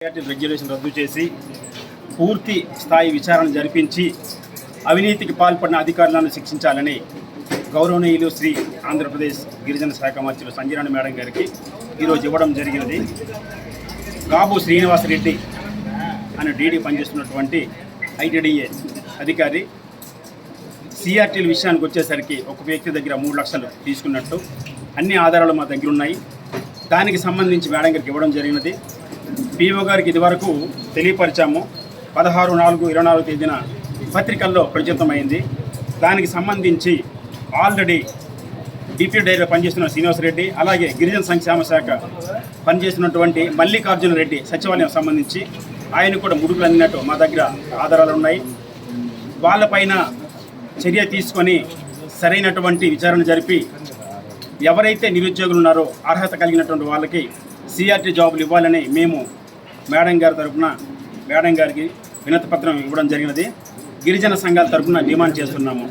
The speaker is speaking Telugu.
రెగ్యులేషన్ రద్దు చేసి పూర్తి స్థాయి విచారణ జరిపించి అవినీతికి పాల్పడిన అధికారులను శిక్షించాలని గౌరవనీయులు శ్రీ ఆంధ్రప్రదేశ్ గిరిజన శాఖ మంత్రులు సంజయరాణి మేడం గారికి ఈరోజు ఇవ్వడం జరిగినది గాబు శ్రీనివాసరెడ్డి అనే డీడీ పనిచేస్తున్నటువంటి ఐటీడీఏ అధికారి సిఆర్టీల విషయానికి వచ్చేసరికి ఒక వ్యక్తి దగ్గర మూడు లక్షలు తీసుకున్నట్టు అన్ని ఆధారాలు మా దగ్గర ఉన్నాయి. దానికి సంబంధించి మేడం గారికి ఇవ్వడం జరిగినది. పిఓ గారికి ఇదివరకు తెలియపరిచాము. పదహారు నాలుగు ఇరవై నాలుగు తేదీన పత్రికల్లో ప్రచురితమైంది. దానికి సంబంధించి ఆల్రెడీ డిప్యూటీ డైరెక్టర్ పనిచేస్తున్న శ్రీనివాసరెడ్డి అలాగే గిరిజన సంక్షేమ శాఖ పనిచేస్తున్నటువంటి మల్లికార్జున రెడ్డి సచివాలయం సంబంధించి ఆయన కూడా ముడుగులు అందినట్టు మా దగ్గర ఆధారాలు ఉన్నాయి. వాళ్ళపైన చర్య తీసుకొని సరైనటువంటి విచారణ జరిపి ఎవరైతే నిరుద్యోగులు ఉన్నారో అర్హత కలిగినటువంటి వాళ్ళకి సిఆర్టీ జాబులు ఇవ్వాలని మేము మేడం గారి తరఫున మేడం గారికి వినతి పత్రం ఇవ్వడం జరిగినది. గిరిజన సంఘాల తరఫున డిమాండ్ చేస్తున్నాము.